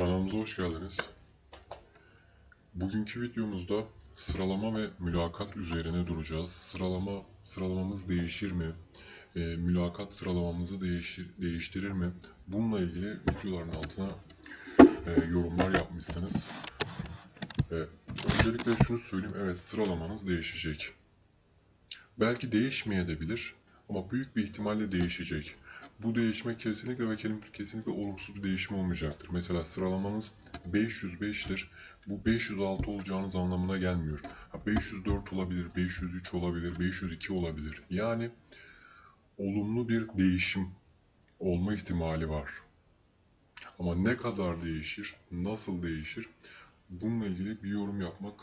Kanalımıza hoş geldiniz. Bugünkü videomuzda sıralama ve mülakat üzerine duracağız. Sıralama sıralamamız değişir mi? E, mülakat sıralamamızı değişir, değiştirir mi? Bununla ilgili videoların altına e, yorumlar yapmışsınız. E, öncelikle şunu söyleyeyim. Evet sıralamanız değişecek. Belki değişmeyebilir ama büyük bir ihtimalle değişecek. Bu değişme kesinlikle ve kesinlikle olumsuz bir değişim olmayacaktır. Mesela sıralamanız 505'tir. Bu 506 olacağınız anlamına gelmiyor. Ha, 504 olabilir, 503 olabilir, 502 olabilir. Yani olumlu bir değişim olma ihtimali var. Ama ne kadar değişir, nasıl değişir bununla ilgili bir yorum yapmak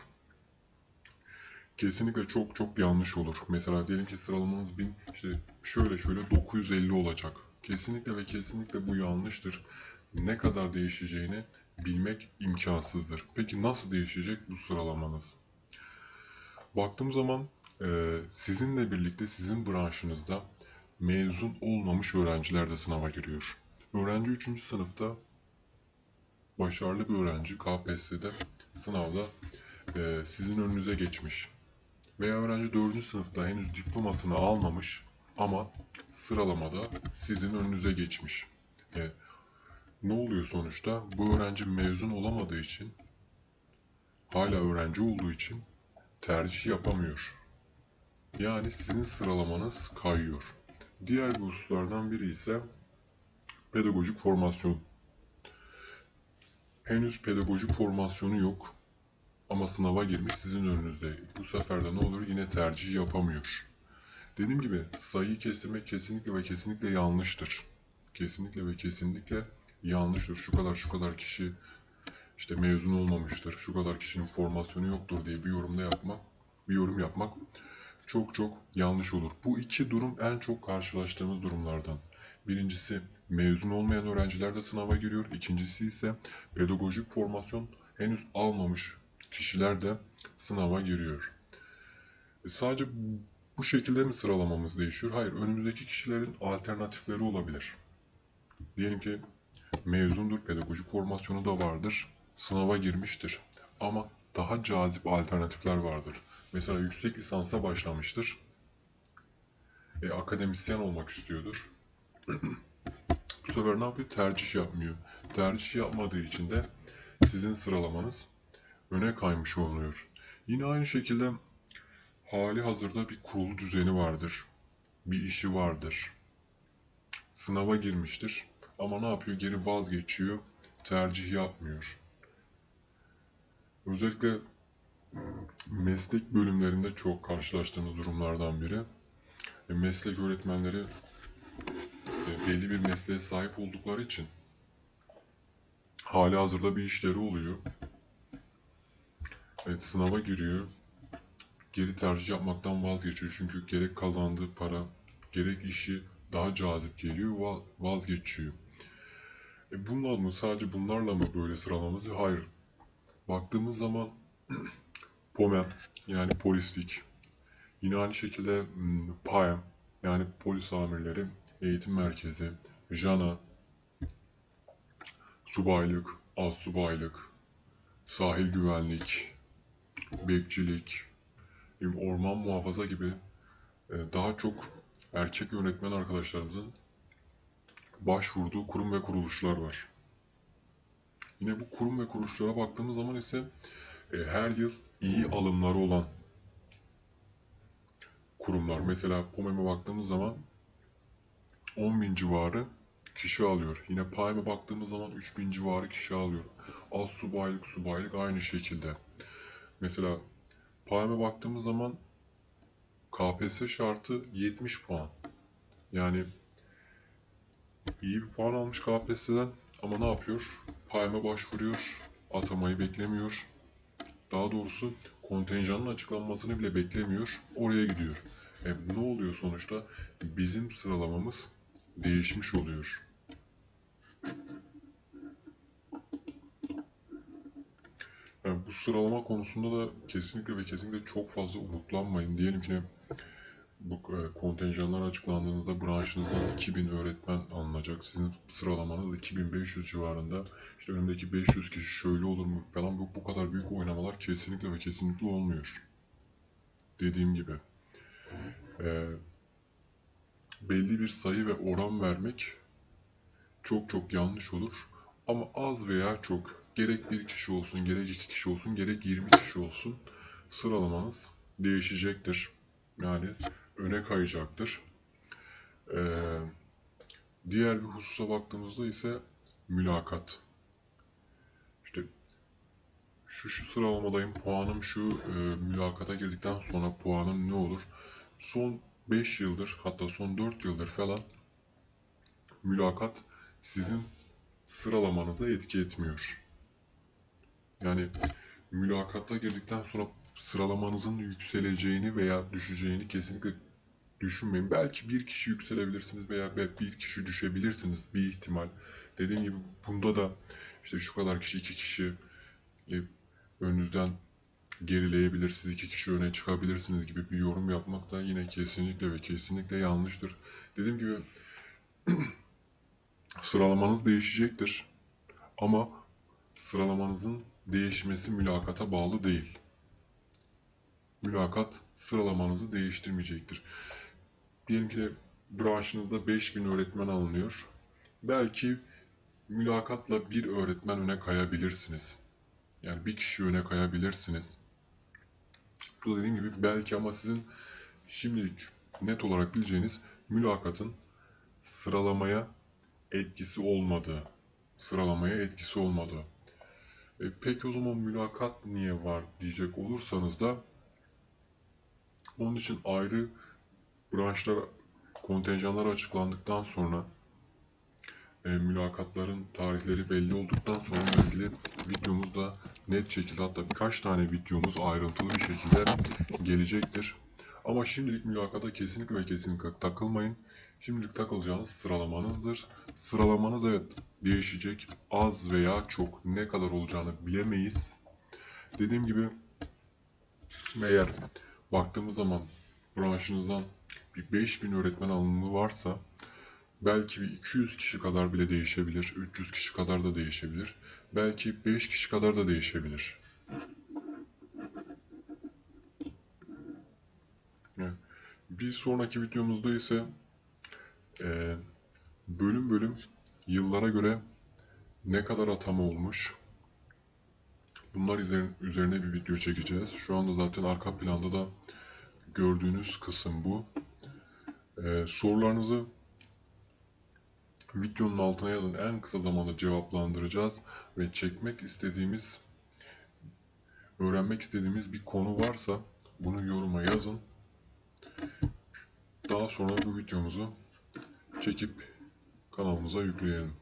kesinlikle çok çok yanlış olur. Mesela diyelim ki sıralamanız 1000 işte şöyle şöyle 950 olacak. Kesinlikle ve kesinlikle bu yanlıştır. Ne kadar değişeceğini bilmek imkansızdır. Peki nasıl değişecek bu sıralamanız? Baktığım zaman e, sizinle birlikte sizin branşınızda mezun olmamış öğrenciler de sınava giriyor. Öğrenci 3. sınıfta başarılı bir öğrenci KPSS'de sınavda e, sizin önünüze geçmiş. Veya öğrenci 4. sınıfta henüz diplomasını almamış ama sıralamada sizin önünüze geçmiş. E, ne oluyor sonuçta? Bu öğrenci mezun olamadığı için, hala öğrenci olduğu için tercih yapamıyor. Yani sizin sıralamanız kayıyor. Diğer bir hususlardan biri ise pedagojik formasyon. Henüz pedagojik formasyonu yok ama sınava girmiş sizin önünüzde. Bu sefer de ne olur yine tercih yapamıyor. Dediğim gibi sayıyı kestirmek kesinlikle ve kesinlikle yanlıştır. Kesinlikle ve kesinlikle yanlıştır. Şu kadar şu kadar kişi işte mezun olmamıştır. Şu kadar kişinin formasyonu yoktur diye bir yorumda yapmak, bir yorum yapmak çok çok yanlış olur. Bu iki durum en çok karşılaştığımız durumlardan. Birincisi mezun olmayan öğrenciler de sınava giriyor. İkincisi ise pedagojik formasyon henüz almamış kişiler de sınava giriyor. E sadece bu şekilde mi sıralamamız değişiyor? Hayır, önümüzdeki kişilerin alternatifleri olabilir. Diyelim ki mezundur, pedagojik formasyonu da vardır, sınava girmiştir. Ama daha cazip alternatifler vardır. Mesela yüksek lisansa başlamıştır. E, akademisyen olmak istiyordur. Bu sefer ne yapıyor? Tercih yapmıyor. Tercih yapmadığı için de sizin sıralamanız öne kaymış oluyor. Yine aynı şekilde hali hazırda bir kurulu düzeni vardır. Bir işi vardır. Sınava girmiştir ama ne yapıyor? Geri vazgeçiyor. Tercih yapmıyor. Özellikle meslek bölümlerinde çok karşılaştığımız durumlardan biri. E, meslek öğretmenleri e, belli bir mesleğe sahip oldukları için hali hazırda bir işleri oluyor. Evet, sınava giriyor. Geri tercih yapmaktan vazgeçiyor. Çünkü gerek kazandığı para, gerek işi daha cazip geliyor, vazgeçiyor. E bunlar mı, sadece bunlarla mı böyle sıralamamız? Hayır. Baktığımız zaman POMEM yani polislik, yine aynı şekilde PAEM yani polis amirleri, eğitim merkezi, JANA, subaylık, az subaylık, sahil güvenlik, bekçilik, orman muhafaza gibi e, daha çok erkek yönetmen arkadaşlarımızın başvurduğu kurum ve kuruluşlar var. Yine bu kurum ve kuruluşlara baktığımız zaman ise e, her yıl iyi alımları olan kurumlar. Mesela POMEM'e baktığımız zaman 10 bin civarı kişi alıyor. Yine PAYM'e baktığımız zaman 3 bin civarı kişi alıyor. Az subaylık, subaylık aynı şekilde. Mesela PAYM'e baktığımız zaman KPSS şartı 70 puan. Yani iyi bir puan almış KPSS'den ama ne yapıyor? PAYM'e başvuruyor, atamayı beklemiyor. Daha doğrusu kontenjanın açıklanmasını bile beklemiyor, oraya gidiyor. E, ne oluyor sonuçta? Bizim sıralamamız değişmiş oluyor. Yani bu sıralama konusunda da kesinlikle ve kesinlikle çok fazla umutlanmayın. Diyelim ki bu e, kontenjanlar açıklandığınızda branşınızdan 2000 öğretmen alınacak. Sizin sıralamanız 2500 civarında. İşte önümdeki 500 kişi şöyle olur mu falan bu, bu kadar büyük oynamalar kesinlikle ve kesinlikle olmuyor. Dediğim gibi. e, belli bir sayı ve oran vermek çok çok yanlış olur. Ama az veya çok gerek bir kişi olsun, gerek iki kişi olsun, gerek 20 kişi olsun sıralamanız değişecektir. Yani öne kayacaktır. Ee, diğer bir hususa baktığımızda ise mülakat. İşte şu şu sıralamadayım, puanım şu, e, mülakata girdikten sonra puanım ne olur? Son 5 yıldır, hatta son 4 yıldır falan mülakat sizin sıralamanıza etki etmiyor. Yani mülakata girdikten sonra sıralamanızın yükseleceğini veya düşeceğini kesinlikle düşünmeyin. Belki bir kişi yükselebilirsiniz veya bir kişi düşebilirsiniz bir ihtimal. Dediğim gibi bunda da işte şu kadar kişi iki kişi e, önünüzden gerileyebilir, siz iki kişi öne çıkabilirsiniz gibi bir yorum yapmak da yine kesinlikle ve kesinlikle yanlıştır. Dediğim gibi sıralamanız değişecektir. Ama sıralamanızın değişmesi mülakata bağlı değil. Mülakat sıralamanızı değiştirmeyecektir. Diyelim ki branşınızda 5000 öğretmen alınıyor. Belki mülakatla bir öğretmen öne kayabilirsiniz. Yani bir kişi öne kayabilirsiniz. Bu dediğim gibi belki ama sizin şimdilik net olarak bileceğiniz mülakatın sıralamaya etkisi olmadığı. Sıralamaya etkisi olmadığı. E, peki o zaman mülakat niye var diyecek olursanız da onun için ayrı branşlar, kontenjanlar açıklandıktan sonra e, mülakatların tarihleri belli olduktan sonra ilgili videomuz da net şekilde hatta birkaç tane videomuz ayrıntılı bir şekilde gelecektir. Ama şimdilik mülakata kesinlikle ve kesinlikle takılmayın. Şimdilik takılacağınız sıralamanızdır. Sıralamanız evet değişecek. Az veya çok ne kadar olacağını bilemeyiz. Dediğim gibi eğer baktığımız zaman branşınızdan bir 5000 öğretmen alımı varsa belki bir 200 kişi kadar bile değişebilir. 300 kişi kadar da değişebilir. Belki 5 kişi kadar da değişebilir. Evet. Bir sonraki videomuzda ise e, bölüm bölüm yıllara göre ne kadar atama olmuş bunlar üzerine, bir video çekeceğiz. Şu anda zaten arka planda da gördüğünüz kısım bu. E, sorularınızı videonun altına yazın. En kısa zamanda cevaplandıracağız ve çekmek istediğimiz öğrenmek istediğimiz bir konu varsa bunu yoruma yazın. Daha sonra bu videomuzu çekip kanalımıza yükleyelim.